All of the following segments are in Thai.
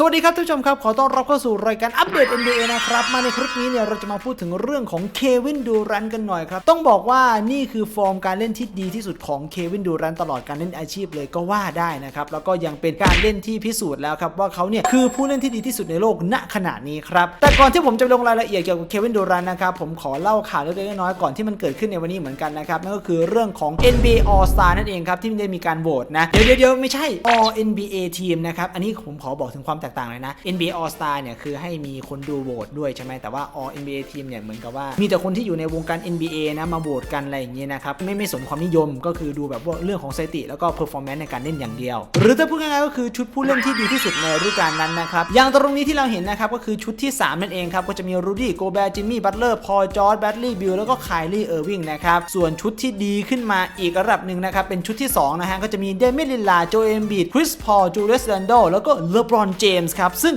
สวัสดีครับท่านผู้ชมครับ ขอต้อนรับเข้าสู่รายการอัปเดต NBA นะครับ มาในคลิปนี้เนี่ยเราจะมาพูดถึงเรื่องของเควินดูรันกันหน่อยครับ ต้องบอกว่านี่คือฟอร์มการเล่นที่ดีที่สุดของเควินดูรันตลอดการเล่นอาชีพเลยก็ว่าได้นะครับ แล้วก็ยังเป็นการเล่นที่พิสูจน์แล้วครับ ว่าเขาเนี่ยคือผู้เล่นที่ดีที่สุดในโลกณขณะนี้ครับ แต่ก่อนที่ผมจะลงรายละเอียดเกี่ยวกับเควินดูรันนะครับผมขอเล่าข่าวเล็กๆน้อยๆก่อนที่มันเกิดขึ้นในวันนี้เหมือนกันนะครับนั่นก็คือเรื่องของ NBA All Star นั่นเองครับที่ได้มีการโหวตนะเดี๋ยวๆๆไม่ใช่ All NBA Team นะครับอันนี้ผมขอบอกถึงความแตกต่างเลยนะ NBA All Star เนี่ยคือให้มีคนดูโหวตด้วยใช่ไหมแต่ว่า All NBA Team เนี่ยเหมือนกับว่ามีแต่คนที่อยู่ในวงการ NBA นะมาโหวตกันอะไรอย่างเงี้ยนะครับไม่ไม่สนความนิยมก็คือดูแบบว่าเรื่องของสถิติแล้วก็ performance ในการเล่นอย่างเดียว หรือถ้าพูดง่ายๆก็คือชุดผู้เล่นที่ดีที่สุดในฤดูกาลนั้นนะครับอย่างตรงนี้ที่เราเห็นนะครับก็คือชุดที่ 3 นั่นเองครับก็จะมีรูดี้โกแบร์จิมมี่บัตเลอร์พอจอร์ดแบดลีย์บิลแล้วก็ไคลี่เออร์วิงนะครับส่วนชุดที่ดีขึ้นมาอีกระดับหนึ่งนะครับเป็นชุดที่สองนะฮะก็จะมีเดมิลิลลาโจเอมบีดคริสพอลจูเลสแลนโดแล้วก็เลบรอนเจมส์ครับ ซึ่ง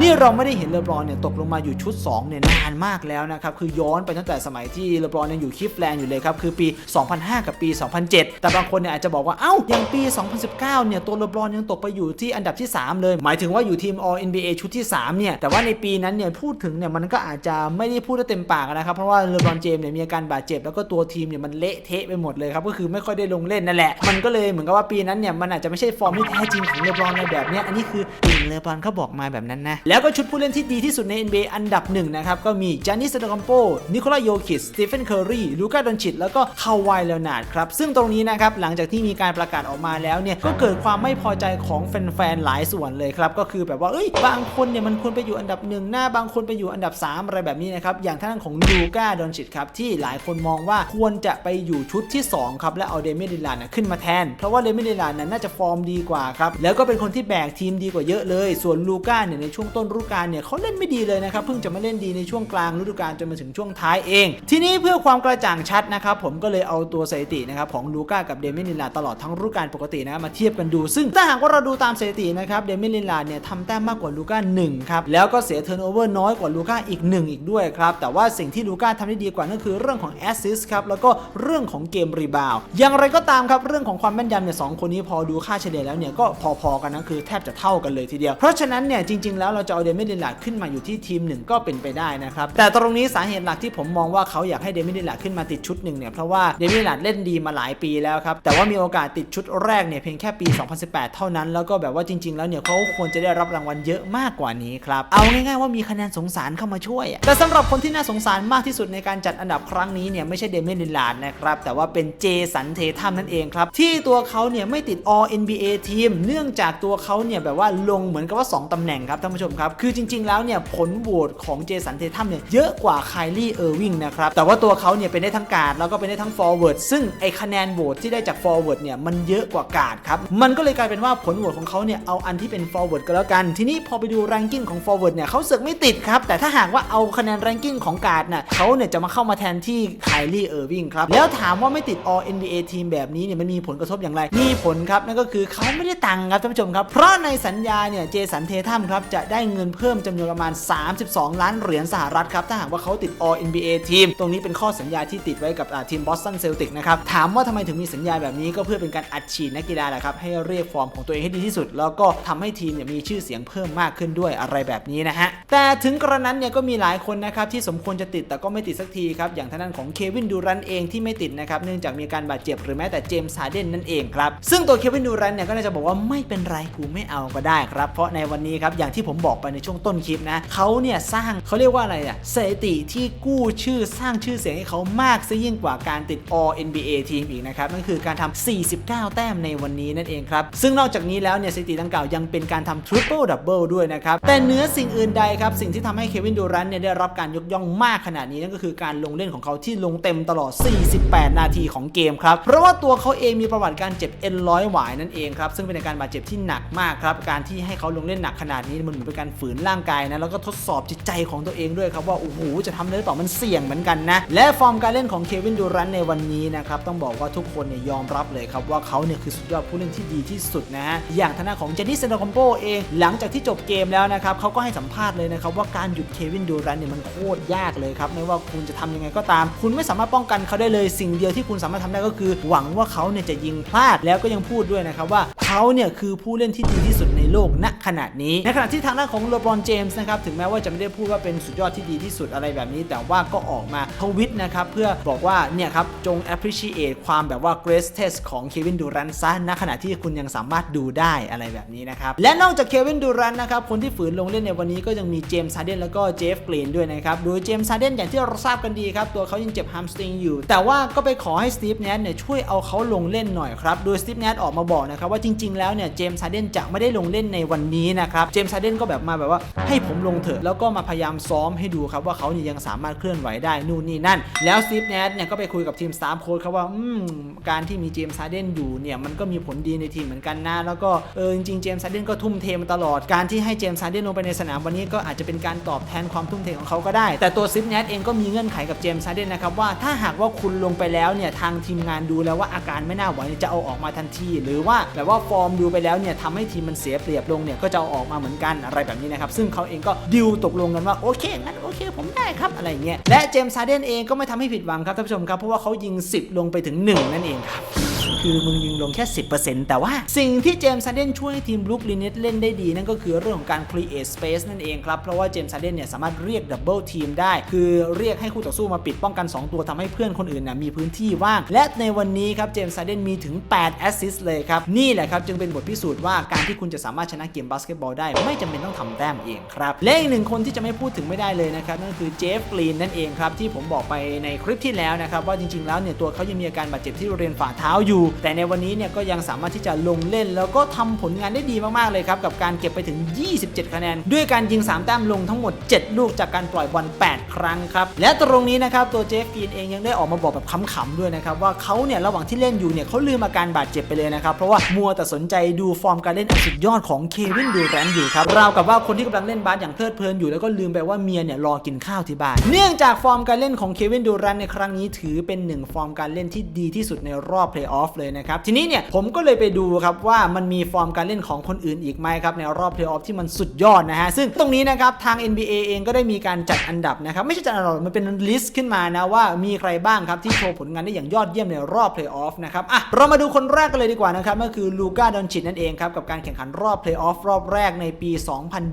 นี่เราไม่ได้เห็นเลบรอนเนี่ยตกลงมาอยู่ชุด2เนี่ยนานมากแล้วนะครับคือย้อนไปตั้งแต่สมัยที่เลบรอนยังอยู่คลิฟแลนด์อยู่เลยครับคือปี 2005 กับปี 2007 แต่บางคนเนี่ยอาจจะบอกว่าเอ้าอย่างปี 2019 เนี่ยตัวเลบรอนยังตกไปอยู่ที่อันดับที่ 3 เลย หมายถึงว่าอยู่ทีม All NBA ชุดที่3เนี่ยแต่ว่าในปีนั้นเนี่ยพูดถึงเนี่ยมันก็อาจจะไม่ได้พูดได้เต็มปากนะครับเพราะว่าเลบรอนเจมส์เนี่ยมีอาการบาดเจ็บแล้วก็ตัวทีมเนี่ยมันเละเทะไปหมดเลยครับก็คือไม่ค่อยได้ลงเล่นนั่นแหละมันก็เลยเหมือนกับว่าปีนั้นเนี่ยมันอาจจะไม่ใช่ฟอร์มที่แท้จริงของเลบรอนในแบบเนี้ยอันนี้คือเลบรอนเขาบอกมาแบบนั้นนะ แล้วก็ชุดผู้เล่นที่ดีที่สุดใน NBA อันดับหนึ่งนะครับ ก็มีจานิสเดคัมโปนิโคลาโยคิสสตีเฟนเคอร์รีลูกาดอนชิตแล้วก็คาวายเลอนาร์ดครับ ซึ่งตรงนี้นะครับ หลังจากที่มีการประกาศออกมาแล้วเนี่ย ก็เกิดความไม่พอใจของแฟนๆ หลายส่วนเลยครับ ก็คือแบบว่าเอ้ยบางคนเนี่ยมันควรไปอยู่อันดับหนึ่งหน้าบางคนไปอยู่อันดับ 3 อะไรแบบนี้นะครับอย่างท่านของลูกาดอนชิตครับที่หลายคนมองว่าควรจะไปอยู่ชุดที่2ครับและเอาเดเมดิลานขึ้นมาแทน เพราะว่าเดเมดิลานนั้นน่าจะฟอร์มดีกว่าครับแล้วก็เป็นคนที่แบกทีมดีกว่าเยอะเลย ส่วนลูก้าเนี่ยในช่วงต้นฤดูกาลเนี่ยเขาเล่นไม่ดีเลยนะครับเพิ่งจะมาเล่นดีในช่วงกลางฤดูกาลจนมาถึงช่วงท้ายเอง ทีนี้เพื่อความกระจ่างชัดนะครับผมก็เลยเอาตัวสถิตินะครับของลูก้ากับเดเมดิลาตลอดทั้งฤดูกาลปกตินะมาเทียบกันดู ซึ่งถ้าหากว่าเราดูตามสถิตินะครับเดเมดิลาเนี่ยทำแต้มมากกว่าลูก้า1ครับแล้วก็เสียเทิร์นโอเวอร์น้อยกว่าลูก้าอีก 1 อีกด้วยครับแต่ว่าสิ่งที่ลูก้าทำได้ดีกว่านั่นคือเรื่องของแอสซิสต์ครับแล้วก็เรื่องของเกมรีบาวอย่างไรก็ตามครับเรื่องของความแม่นยำเนี่ยสองคนนี้พอดูค่าเฉลี่ยแล้วเนี่ยก็พอๆกันนะคือแทบจะเท่ากันเลยทีเดียวเพราะฉะนั้นเนี่ยจริงๆ แล้วเราจะเอาเดเดิลาขึ้นมาอยู่ที่ทีมหนึ่งก็เป็นไปได้นะครับแต่ตรงนี้สาเหตุหลักที่ผมมองว่าเขาอยากให้เดเดิลาขึ้นมาติดชุดหนึ่งเนี่ยเพราะว่าเดเดิลาเล่นดีมาหลายปีแล้วครับแต่ว่ามีโอกาสติดชุดแรกเนี่ยเพียงแค่ปี 2018 เท่านั้น แล้วก็แบบว่าจริง ๆ แล้วเนี่ยเขาควรจะได้รับรางวัลเยอะมากกว่านี้ครับเอาง่ายๆว่ามีคะแนนสงสารเข้ามาช่วยแต่สำหรับคนที่น่าสงสารมากที่สุดในการจัดอันดับครั้งนี้เนี่ยไม่ใช่เดเดิลานะครับแต่ว่าเป็นเจสันเททัมนั่นเองครับที่ตัวเขาเนี่ยไม่ติด All NBA ทีมเนื่องจากตัวเขาเนี่ยแบบว่าลงเหมือนกับว่า 2ตำแหน่งครับท่านผู้ชมครับ คือจริง ๆ แล้วเนี่ยผลโหวตของเจสันเททัมเนี่ยเยอะกว่าไคลี่เออร์วิงนะครับ แต่ว่าตัวเขาเนี่ยเป็นได้ทั้งการ์ดแล้วก็เป็นได้ทั้งฟอร์เวิร์ดซึ่งไอคะแนนโหวตที่ได้จากฟอร์เวิร์ดเนี่ยมันเยอะกว่าการ์ดครับ มันก็เลยกลายเป็นว่าผลโหวตของเขาเนี่ยเอาอันที่เป็นฟอร์เวิร์ดก็แล้วกัน ทีนี้พอไปดูแรงกิ้งของฟอร์เวิร์ดเนี่ยเขาเสือกไม่ติดครับ แต่ถ้าหากว่าเอาคะแนนแรงกิ้งของการ์ดน่ะเขาเนี่ยจะมาเข้ามาแทนที่ไคลี่เออร์วิงครับ แล้วถามว่าไม่ติด All NBA ทีมแบบนี้เนี่ยมันมีผลกระทบอย่างไร มีผลครับนั่นก็คือเขาไม่ได้ตังค์ครับท่านผู้ชมครับ เพราะในสัญญาเนี่ยเจสันเททัมครับจะได้เงินเพิ่มจำนวนประมาณ 32 ล้านเหรียญสหรัฐครับ ถ้าหากว่าเขาติด All NBA ทีม ตรงนี้เป็นข้อสัญญาที่ติดไว้กับทีมบอสตันเซลติกนะครับ ถามว่าทำไมถึงมีสัญญาแบบนี้ก็เพื่อเป็นการอัดฉีดนักกีฬาแหละครับ ให้เรียกฟอร์มของตัวเองให้ดีที่สุด แล้วก็ทำให้ทีมเนี่ยมีชื่อเสียงเพิ่มมากขึ้นด้วยอะไรแบบนี้นะฮะ แต่ถึงกระนั้นเนี่ยก็มีหลายคนนะครับที่สมควรจะติดแต่ก็ไม่ติดสักทีครับ อย่างทางด้านของเควินดูรันเองที่ไม่ติดนะครับ เนื่องจากมีการบาดเจ็บหรือแม้แต่เจมส์ฮาเดนนั่นเองครับ ซึ่งตัวเควินดูรันเนี่ยก็น่าจะบอกว่าไม่เป็นไรกูไม่เอาก็ได้ครับ เพราะในวันนี้ครับอย่างที่ผมบอกไปในช่วงต้นคลิปนะเขาเนี่ยสร้างเขาเรียกว่าอะไรอะสถิติที่กู้ชื่อสร้างชื่อเสียงให้เขามากซะยิ่งกว่าการติด All NBA ทีมอีกนะครับนั่นคือการทำ49 แต้มในวันนี้นั่นเองครับ ซึ่งนอกจากนี้แล้วเนี่ยสถิติดังกล่าวยังเป็นการทำ Triple Double ด้วยนะครับ แต่เนื้อสิ่งอื่นใดครับ สิ่งที่ทำให้เควินดูรันเนี่ยได้รับการยกย่องมากขนาดนี้นั่นก็คือการลงเล่นของเขาที่ลงเต็มตลอด 48 นาทีของเกมครับ เพราะว่าตัวเขาเองมีประวัติการเจ็บเอ็นร้อยหวายนั่นเองครับซึ่งเป็นอาการบาดเจ็บที่หนักมากครับการที่ให้เขาลงเล่นหนักขนาดนี้มันเหมือนเป็นการฝืนร่างกายนะแล้วก็ทดสอบจิตใจของตัวเองด้วยครับว่าโอ้โหจะทำได้หรือเปล่ามันเสี่ยงเหมือนกันนะและฟอร์มการเล่นของเควินดูรันในวันนี้นะครับต้องบอกว่าทุกคนเนี่ยยอมรับเลยครับว่าเขาเนี่ยคือสุดยอดผู้เล่นที่ดีที่สุดนะฮะอย่างทางด้าของเจนนิสเซนโดคอมโปเองหลังจากที่จบเกมแล้วนะครับเขาก็ให้สัมภาษณ์เลยนะครับว่าการหยุดเควินดูรันเนี่ยมันโคตรยากเลยครับไม่ว่าคุณจะทำยังไงก็ตาม คุณไม่สามารถป้องกันเขาได้เลยสิ่งเดียวที่คุณสามารถทำได้ก็คือ หวังว่าเขาเนี่ยจะยิงพลาดแล้วก็ยังพูดด้วยนะครับว่าเขาเนี่ยคือผู้เล่นที่ดีที่สุดในโลกณขณะนี้ในขณะที่ที่ทางด้านของเลบรอนเจมส์นะครับถึงแม้ว่าจะไม่ได้พูดว่าเป็นสุดยอดที่ดีที่สุดอะไรแบบนี้ แต่ว่าก็ออกมาทวิตนะครับเพื่อบอกว่าเนี่ยครับจง appreciate ความแบบว่า greatest ของเควินดูรันซะณขณะที่คุณยังสามารถดูได้อะไรแบบนี้นะครับและนอกจากเควินดูรันนะครับคนที่ฝืนลงเล่นในวันนี้ก็ยังมีเจมส์ฮาร์เดนแล้วก็เจฟกรีนด้วยนะครับโดยเจมส์ฮาร์เดนอย่างที่เราทราบกันดีครับตัวเขายังเจ็บฮัมสตริงอยู่ แต่ว่าก็ไปขอให้สตีฟแนทเนี่ยช่วยเอาเขาลงเล่นหน่อยครับโดยสตีฟแนทออกมาบอกนะครับว่าจริง ๆ แล้วเนี่ยเจมส์ฮาเดนจะไม่ได้ลงเล่นในวันนี้นะครับเจมส์าเดนก็แบบมาแบบว่าให้ผมลงเถอะแล้วก็มาพยายามซ้อมให้ดูครับว่าเขาเนี่ยยังสามารถเคลื่อนไหวได้นู่นนี่นั่น แล้วสตีฟแนทเนี่ยก็ไปคุยกับทีมสตาฟโค้ชครับว่าอืมการที่มีเจมส์ฮาเดนอยู่เนี่ยมันก็มีผลดีในทีมเหมือนกันนะแล้วก็เออจริงๆเจมส์ฮาเดนก็ทุ่มเทมาตลอดการที่ให้เจมส์ฮาเดนลงไปในสนามวันนี้ก็อาจจะเป็นการตอบแทนความทุ่มเทของเขาก็ได้ แต่ตัวซิฟแนทเองก็มีเงื่อนไขกับเจมส์ฮาเดนนะครับว่าถ้าหากว่าคุณลงไปแล้วเนี่ยทางทีมงานดูแล้วว่าอาการไม่น่าไหวจะเอาออกมาทันที หรือว่าแบบว่าฟอร์มดูไปแล้วเนี่ยทำให้ทีมมันเสียเปรียบลงเนี่ยก็จะเอาออกมาเหมือนกันอะไรแบบนี้นะครับซึ่งเขาเองก็ดิวตกลงกันว่าโอเคงั้นโอเค ผมได้ครับอะไรเงี้ยและเจมส์ซาร์เดนเองก็ไม่ทำให้ผิดหวังครับท่านผู้ชมครับเพราะว่าเขายิง 10 ลงไปถึง 1 นั่นเองครับ คือมึงยิงลงแค่ 10%แต่ว่าสิ่งที่เจมส์ซันเดนช่วยทีมบลุกลินเนตเล่นได้ดีนั่นก็คือเรื่องของการ create space นั่นเองครับ เพราะว่าเจมส์ซันเดนเนี่ยสามารถเรียกดับเบิลทีมได้ คือเรียกให้คู่ต่อสู้มาปิดป้องกัน 2 ตัวทำให้เพื่อนคนอื่นน่ะมีพื้นที่ว่าง และในวันนี้ครับเจมส์ซันเดนมีถึง8 assist เลยครับ นี่แหละครับ จึงเป็นบทพิสูจน์ว่าการที่คุณจะสามารถชนะเกมบาสเกตบอลได้ ไม่จำเป็นต้องทำแต้มเองครับและอีกหนึ่งคนที่จะไม่พูดถึงไม่ได้เลยนะครับนั่นคือเจฟกรีนนั่นเองครับที่ผมบอกไปในคลิปที่แล้วนะครับว่าจริงๆแล้วเนี่ยตัวเขายังมีอาการบาดเจ็บที่บริเวณฝ่าเท้าอยู่แต่ในวันนี้เนี่ยก็ยังสามารถที่จะลงเล่น แล้วก็ทำผลงานได้ดีมากๆเลยครับกับการเก็บไปถึง 27 คะแนน ด้วยการยิง 3 แต้มลงทั้งหมด 7 ลูกจากการปล่อยบอล 8 ครั้งครับ และตรงนี้นะครับตัวเจฟกรีนเองยังได้ออกมาบอกแบบขำๆด้วยนะครับว่าเขาเนี่ยระหว่างที่เล่นอยู่เนี่ยเขาลืมอาการบาดเจ็บไปเลยนะครับเพราะว่ามัวแต่สนใจดูฟอร์มการเล่นอันสุดยอดของเควินดูแรนอยู่ครับราวกับว่าคนที่กำลังเล่นบาสอย่างเพลิดเพลินอยู่แล้วก็ลืมไปว่าเมียเนี่ยรอกินข้าวที่บ้านเนื่องจากฟอร์มการเล่นของเควินดูแรนในครั้งนี้ถือเป็นหนึ่งฟอร์มการเล่นที่ดีที่สุดในรอบเพลย์ออฟเลยนะครับ ทีนี้เนี่ยผมก็เลยไปดูครับว่ามันมีฟอร์มการเล่นของคนอื่นอีกไหมครับในรอบเพลย์ออฟที่มันสุดยอดนะฮะซึ่งตรงนี้นะครับทาง NBA เองก็ได้มีการจัดอันดับนะครับไม่ใช่จัดอันดับมันเป็นลิสต์ขึ้นมานะว่ามีใครบ้างครับที่โชว์ผลงานได้อย่างยอดเยี่ยมในรอบเพลย์ออฟนะครับอะเรามาดูคนแรกกันเลยดีกว่านะครับก็คือลูก้าดอนชิตนั่นเองครับกับการแข่งขันรอบเพลย์ออฟรอบแรกในปี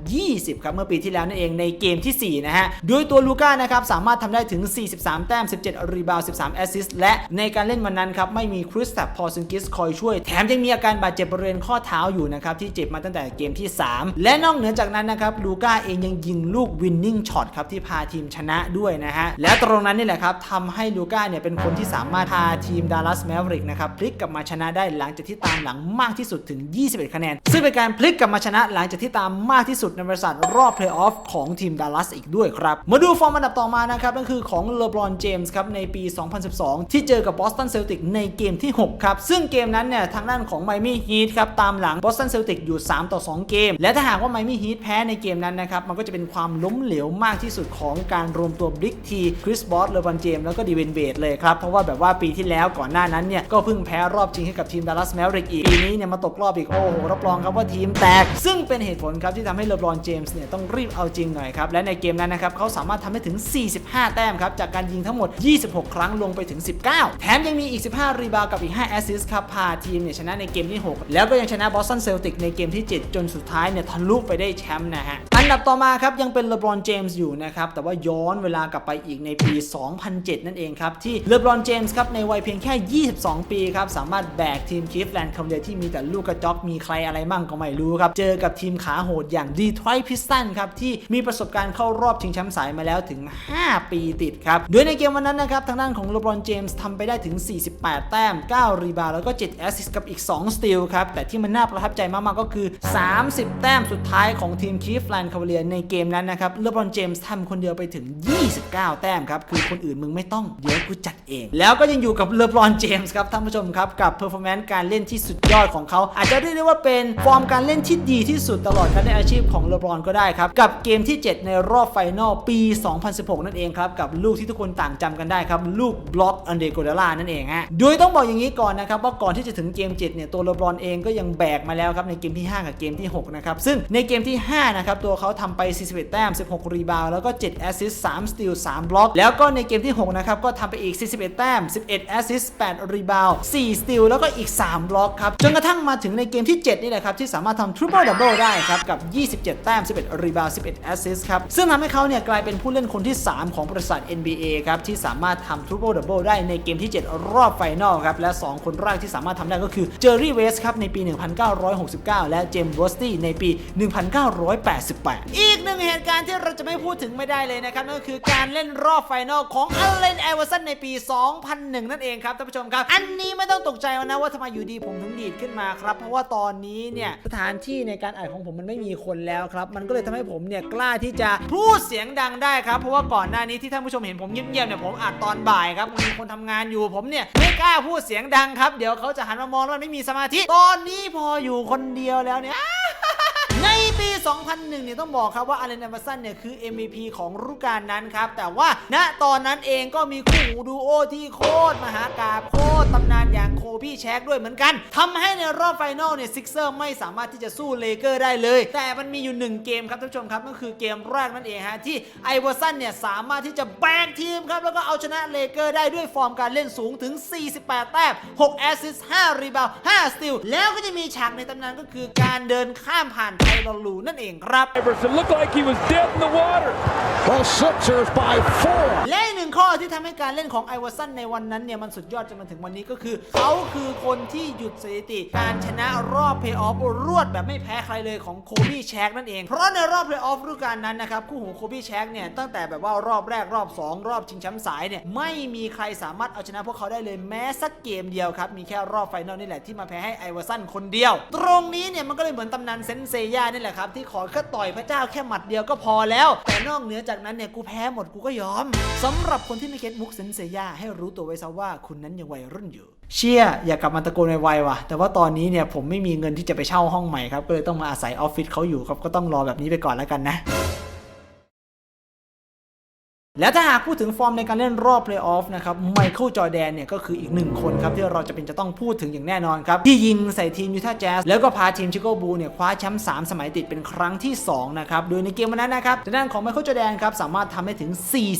2020 ครับเมื่อปีที่แล้วนั่นเองในเกมทีสี่4 นะฮะโดยตัวลูก้านะครับสามารถทำได้ถึง 43 แต้ม 17 รีบาวด์13 แอสซิสต์และในการเล่นวันนั้นครับไม่มีคริสตบพอซิงกิสคอยช่วยแถมยังมีอาการบาดเจ็บบริเวณข้อเท้าอยู่นะครับที่เจ็บมาตั้งแต่เกมที่ 3 และนอกเหนือจากนั้นนะครับลูก้าเองยังยิงลูกวินนิ่งช็อตครับที่พาทีมชนะด้วยนะฮะและตรงนั้นนี่แหละครับทำให้ลูก้าเนี่ยเป็นคนที่สามารถพาทีมดัลลัสแมวริกนะครับพลิกกลับมาชนะได้หลังจากที่ตามหลังมากที่สุดถึง 21 คะแนน ซึ่งเป็นการพลิกกลับมาชนะหลังจากที่ตามมากที่สุดในบริษัทรอบเพลย์ออฟของทีมดัลลัสอีกด้วยครับมาดูฟอร์มอันดับต่อมานะครับนั่นคือของเลบรอนเจมส์ครับในปี 2012 ที่เจอกับบอสตันเซลติกในเกมที่ 6ครับ ซึ่งเกมนั้นเนี่ยทางด้านของไมมี่ฮีทครับตามหลังบอสตันเซลติกอยู่ 3 ต่อ 2 เกม และถ้าหากว่าไมมี่ฮีทแพ้ในเกมนั้นนะครับ มันก็จะเป็นความล้มเหลวมากที่สุดของการรวมตัวบลิกทีคริสบอสเลบรอนเจมส์แล้วก็ดีเวนเวดเลยครับ เพราะว่าแบบว่าปีที่แล้วก่อนหน้านั้นเนี่ยก็เพิ่งแพ้รอบชิงให้กับทีมดัลลัสแมวริกอีกปีนี้เนี่ยมาตกรอบอีกโอ้โหรับรองครับว่าทีมแตก ซึ่งเป็นเหตุผลครับที่ทำให้เลบรอนเจมส์เนี่ยต้องรีบเอาจริงหน่อยครับและในเกมนั้นนะครับเขาสามารถทำได้ถึง 45 แต้มครับจากการยิงทั้งหมด 26 ครั้งลงไปถึง 19 แถมยังมีอีก 15 รีบาวกับอีก5 แอสซิสต์ครับ พาทีมเนี่ยชนะในเกมที่ 6 แล้วก็ยังชนะบอสตันเซลติกในเกมที่ 7 จนสุดท้ายเนี่ยทะลุไปได้แชมป์นะฮะ อันดับต่อมาครับยังเป็นเลบรอนเจมส์อยู่นะครับ แต่ว่าย้อนเวลากลับไปอีกในปี 2007 นั่นเองครับ ที่เลบรอนเจมส์ครับ ในวัยเพียงแค่ 22 ปีครับ สามารถแบกทีมคีฟแลนด์คอมเดียที่มีแต่ลูกกระจอกมีใครอะไรมั่งก็ไม่รู้ครับ เจอกับทีมขาโหดอย่างดีทรอยพิสตันครับ ที่มีประสบการณ์เข้ารอบชิงแชมป์สายมาแล้วถึง 5 ปีติดครับโดยในเกมวันนั้นนะครับทางด้านของเลบรอนเจมส์ทำไปได้ถึง 48 แต้ม 9 รีบาวแล้วก็ 7 แอสซิสต์กับอีก 2 สตีลครับแต่ที่มันน่าประทับใจมากๆก็คือ 30 แต้มสุดท้ายของทีมคีฟแลนด์คาเลียในเกมนั้นนะครับเลบรอนเจมส์ทำคนเดียวไปถึง 29 แต้มครับ คือคนอื่นมึงไม่ต้องเดี๋ยวกูจัดเอง แล้วก็ยังอยู่กับเลบรอนเจมส์ครับท่านผู้ชมครับ กับเพอร์ฟอร์แมนซ์การเล่นที่สุดยอดของเขา อาจจะเรียกได้ว่าเป็นฟอร์มการเล่นที่ดีที่สุดตลอดการเล่นอาชีพของเลบรอนก็ได้ครับ กับเกมที่ 7 ในรอบไฟนอลปี 2016 นั่นเองครับ กับลูกที่ทุกคนต่างจำกันได้ครับลูกบล็อกอันเดโกเดล่านั่นเองฮะโดยต้องบอกอย่างนี้ก่อนนะครับว่าก่อนที่จะถึงเกม7เนี่ยตัวเลบรอนเองก็ยังแบกมาแล้วครับในเกมที่ 5 กับเกมที่6นะครับซึ่งในเกมที่5นะครับตัวเขาทำไป 41 แต้ม 16 รีบาวแล้วก็ 7 แอสซิสต์3สตีล3บล็อก แล้วก็ในเกมที่ 6 นะครับ ก็ทำไปอีก 41 แต้ม 11 แอสซิสต์8รีบาว4สตีลแล้วก็อีก 3 บล็อกครับ จนกระทั่งมาถึงในเกมที่ 7 นี่แหละครับ ที่สามารถทำทริปเปิลดับเบิลได้ครับ กับ 27 แต้ม 11 รีบาว 11 แอสซิสต์ครับ ซึ่งทำให้เขาเนี่ยกลายเป็นผู้เล่นคนที่ 3 ของบริษัท NBA ครับที่สามารถทำทริปเปิลดับเบิลได้ในเกมที่ 7 รอบไฟนอลครับและ 2 คนแรกที่สามารถทำได้ก็คือเจอร์รี่เวสครับในปี 1969 และเจมส์วอสตี้ในปี 1988อีกหนึ่งเหตุการณ์ที่เราจะไม่พูดถึงไม่ได้เลยนะครับนั่นก็คือการเล่นรอบไฟนอลของอเลนไอวอร์สันในปี 2001 นั่นเองครับท่านผู้ชมครับ อันนี้ไม่ต้องตกใจนะว่าทำไมอยู่ดีผมถึงดีดขึ้นมาครับ เพราะว่าตอนนี้เนี่ยสถานที่ในการอัดของผมมันไม่มีคนแล้วครับ มันก็เลยทำให้ผมเนี่ยกล้าที่จะพูดเสียงดังได้ครับ เพราะว่าก่อนหน้านี้ที่ท่านผู้ชมเห็นผมเงียบๆเนี่ยผมอัดตอนบ่ายครับมีคนทำงานอยู่ผมเนี่ยไม่กล้าพูดเสียงดังครับ เดี๋ยวเขาจะหันมามองแล้วมันไม่มีสมาธิ ตอนนี้พออยู่คนเดียวแล้วเนี่ย 2001 เนี่ยต้องบอกครับว่าอ l เลน i อ e ร์สันเนี่ยคือ MVP ของฤดูกาลนั้นครับ แต่ว่าณตอนนั้นเองก็มีคู่หูดูโอที่โคตรมหากาบโคตรตำนานอย่างโคบี้แชกด้วยเหมือนกันทำให้ในรอบไฟนอลเนี่ยซิกเซอร์ไม่สามารถที่จะสู้เลเกอร์ได้เลย แต่มันมีอยู่ 1 เกมครับท่านผู้ชมครับก็คือเกมแรกนั่นเองฮะที่ไอเวอร์สันเนี่ยสามารถที่จะแบกทีมครับแล้วก็เอาชนะเลเกอร์ได้ด้วยฟอร์มการเล่นสูงถึง 48 แต้ม 6 แอสซิสต์ 5 รีบาวด์ 5 สติล แล้วก็จะมีฉากในตำนานก็คือการเดินข้ามผ่านไทลอลูนั่นเองครับ Iverson looked like he was dead in the water. The Sixers by four. และอีกหนึ่งข้อที่ทำให้การเล่นของไอวอร์สันในวันนั้นเนี่ย มันสุดยอดจนมาถึงวันนี้ก็คือ เขาคือคนที่หยุดสถิติ การชนะรอบเพย์ออฟรวดแบบไม่แพ้ใครเลยของโคบี้แชกนั่นเอง เพราะในรอบเพย์ออฟฤดูกาลนั้นนะครับ คู่หูโคบี้แชกเนี่ย ตั้งแต่แบบว่ารอบแรกรอบ 2 รอบชิงแชมป์สายเนี่ยไม่มีใครสามารถเอาชนะพวกเขาได้เลยแม้สักเกมเดียวครับมีแค่รอบไฟนอลนี่แหละที่มาแพ้ให้ไอวอร์สันคนเดียว ตรงนี้เนี่ยมันก็เลยเหมือนตำนานเซนเซย่านี่แหละครับที่ขอแค่ต่อยพระเจ้าแค่หมัดเดียวก็พอแล้ว แต่นอกเหนือจากนั้นเนี่ยกูแพ้หมดกูก็ยอมสำหรับคนที่ไม่เก็ตมุกเซนเซย่าให้รู้ตัวไว้ซะว่าคุณนั้นยังวัยรุ่นอยู่ เชี่ยอย่ากลับมาตะโกนไวๆว่ะ แต่ว่าตอนนี้เนี่ยผมไม่มีเงินที่จะไปเช่าห้องใหม่ครับก็เลยต้องมาอาศัยออฟฟิศเขาอยู่ครับก็ต้องรอแบบนี้ไปก่อนแล้วกันนะ และถ้าหากพูดถึงฟอร์มในการเล่นรอบเพลย์ออฟนะครับไมเคิลจอร์แดนเนี่ยก็คืออีกหนึ่งคนครับที่เราจะเป็นจะต้องพูดถึงอย่างแน่นอนครับ ที่ยิงใส่ทีมยูทาห์แจ๊สแล้วก็พาทีมชิคาโกบูลเนี่ยคว้าแชมป์3สมัยติดเป็นครั้งที่ 2 นะครับ โดยในเกมวันนั้นนะครับทางด้านของไมเคิลจอร์แดนครับสามารถทำได้ถึง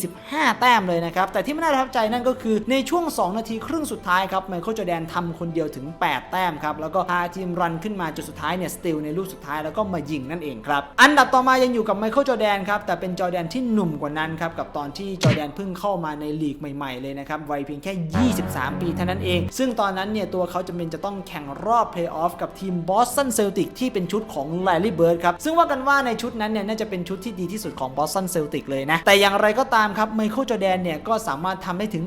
45 แต้มเลยนะครับ แต่ที่ไม่น่าประทับใจนั่นก็คือในช่วง 2 นาทีครึ่งสุดท้ายครับไมเคิลจอร์แดนทำคนเดียวถึง 8 แต้มครับแล้วก็พาทีมรันขึ้นมาจุดสุดท้ายเนี่ยสติลในลูกสุดท้ายแล้วก็มายิงนั่นเองครับอันดับต่อมายังอยู่กับไมเคิลจอแดนครับแต่เป็นจอแดนที่หนุ่มกว่านั้นครับกับตอนที่จอแดนเพิ่งเข้ามาในลีกใหม่ ๆ เลยนะครับ วัยเพียงแค่ 23 ปีเท่านั้นเอง ซึ่งตอนนั้นเนี่ยตัวเขาจะเป็นจะต้องแข่งรอบเพลย์ออฟกับทีมบอสตันเซลติกที่เป็นชุดของแลลี่เบิร์ดครับ ซึ่งว่ากันว่าในชุดนั้นเนี่ยน่าจะเป็นชุดที่ดีที่สุดของบอสตันเซลติกเลยนะ แต่อย่างไรก็ตามครับไมเคิลจอแดนเนี่ยก็สามารถทำได้ถึง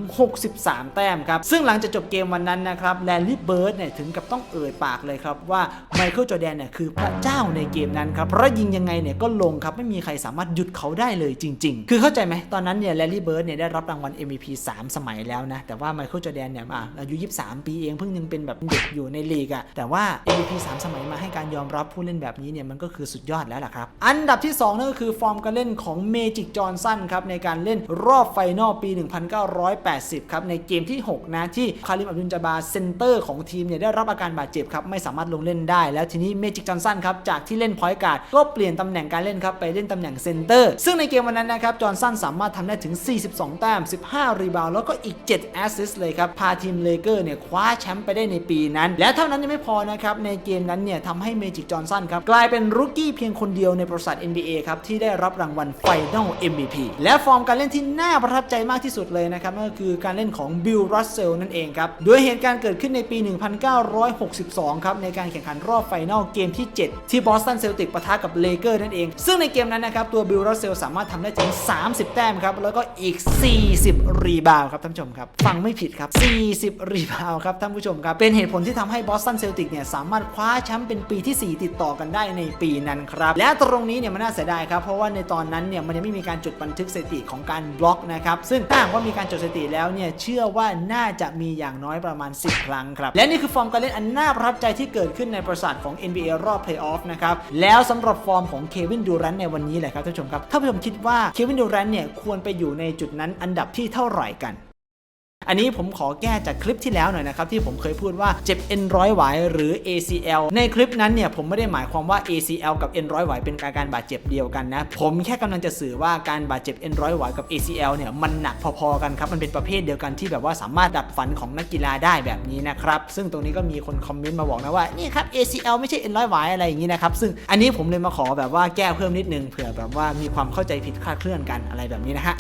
63 แต้มครับ ซึ่งหลังจากจบเกมวันนั้นนะครับแลลี่เบิร์ดเนี่ยถึงกับต้องเอ่ยปากเลยครับว่าไมเคิลจอแดนเนี่ยคือพระเจ้าในเกมนั้นครับเพราะยิงยังไงเนี่ยก็ลงครับไม่มีใครสามารถหยุดเขาได้เลยจริง ๆ คือเข้าใจไหมตอนนั้นเนี่ยแลลี่เบิร์ดเนี่ยได้รับรางวัล MVP 3 สมัยแล้วนะ แต่ว่าไมเคิลจอแดนเนี่ยอะอายุ 23 ปีเองเพิ่งยังเป็นแบบเด็กอยู่ในลีกอะแต่ว่า MVP 3 สมัยมาให้การยอมรับผู้เล่นแบบนี้เนี่ยมันก็คือสุดยอดแล้วล่ะครับ อันดับที่ 2 นั่นก็คือฟอร์มการเล่นของเมจิกจอห์นสันครับในการเล่นรอบไฟนอลปี 1980 ครับในเกมที่ 6 นะ ที่คาริมอับดุลจาบาเซนเตอร์ของทีมเนี่ยได้รับอาการบาดเจ็บครับไม่สามารถลงเล่นได้ แล้วทีนี้เมจิกจอห์นสันครับจากที่เล่นพอยต์การ์ดก็เปลี่ยนตำแหน่งการเล่นครับไปเล่นตำแหน่งเซนเตอร์ซึ่งในเกมวันนั้นนะครับจอห์นสันสามารถทำได้ถึง 42 แต้ม 15 รีบาวแล้วก็อีก 7 แอสซิสต์เลยครับ พาทีมเลเกอร์เนี่ยคว้าแชมป์ไปได้ในปีนั้น และเท่านั้นยังไม่พอนะครับ ในเกมนั้นเนี่ยทำให้เมจิกจอห์นสันครับ กลายเป็นรุกกี้เพียงคนเดียวในประวัติศาสตร์ NBA ครับ ที่ได้รับรางวัล Final MVP และฟอร์มการเล่นที่น่าประทับใจมากที่สุดเลยนะครับนั่นก็คือการเล่นของบิลรัสเซลนั่นเองครับโดยเหตุการณ์เกิดขึ้นในปี 1962 ครับในการแข่งขันรอบไฟนอลเกมที่ 7 ที่บอสตันเซลติกปะทะกับเลเกอร์นั่นเองซึ่งในเกมนั้นนะครับตัวบิลรัสเซลสามารถทำได้ถึง 30 แต้มครับแล้วก็อีก 40 รีบาวครับท่านผู้ชมครับ ฟังไม่ผิดครับ 40 รีบาวครับท่านผู้ชมครับ เป็นเหตุผลที่ทำให้บอสตันเซลติกเนี่ยสามารถคว้าแชมป์เป็นปีที่ 4 ติดต่อกันได้ในปีนั้นครับ และตรงนี้เนี่ยมันน่าเสียดายครับ เพราะว่าในตอนนั้นเนี่ยมันยังไม่มีการจดบันทึกสถิติของการบล็อกนะครับ ซึ่งถ้าหากว่ามีการจดสถิติแล้วเนี่ยเชื่อว่าน่าจะมีอย่างน้อยประมาณ 10 ครั้งครับ และนี่คือฟอร์มการเล่นอันน่าประทับใจที่เกิดขึ้นในประสาทของ NBA รอบเพลย์ออฟนะครับ แล้วสำหรับฟอร์มของเควินดูแรนต์ในวันนี้แหละครับท่านผู้ชมครับ ถ้าผู้ชมคิดว่าเควินดูแรนต์เนี่ยควรไปอยู่ในจุดนั้นอันดับที่เท่าไหร่กัน อันนี้ผมขอแก้จากคลิปที่แล้วหน่อยนะครับที่ผมเคยพูดว่าเจ็บเอ็นร้อยหวายหรือ ACL ในคลิปนั้นเนี่ยผมไม่ได้หมายความว่า ACL กับเอ็นร้อยหวายเป็นอาการบาดเจ็บเดียวกันนะ ผมแค่กำลังจะสื่อว่าการบาดเจ็บเอ็นร้อยหวายกับ ACL เนี่ยมันหนักพอๆกันครับมันเป็นประเภทเดียวกันที่แบบว่าสามารถดับฝันของนักกีฬาได้แบบนี้นะครับซึ่งตรงนี้ก็มีคนคอมเมนต์มาบอกนะว่านี่ครับ ACL ไม่ใช่เอ็นร้อยหวายอะไรอย่างนี้นะครับซึ่งอันนี้ผมเลยมาขอแบบว่าแก้เพิ่มนิดนึงเผื่อแบบว่ามีความเข้าใจผิดคลาดเคลื่อนกันอะไรแบบนี้นะฮะ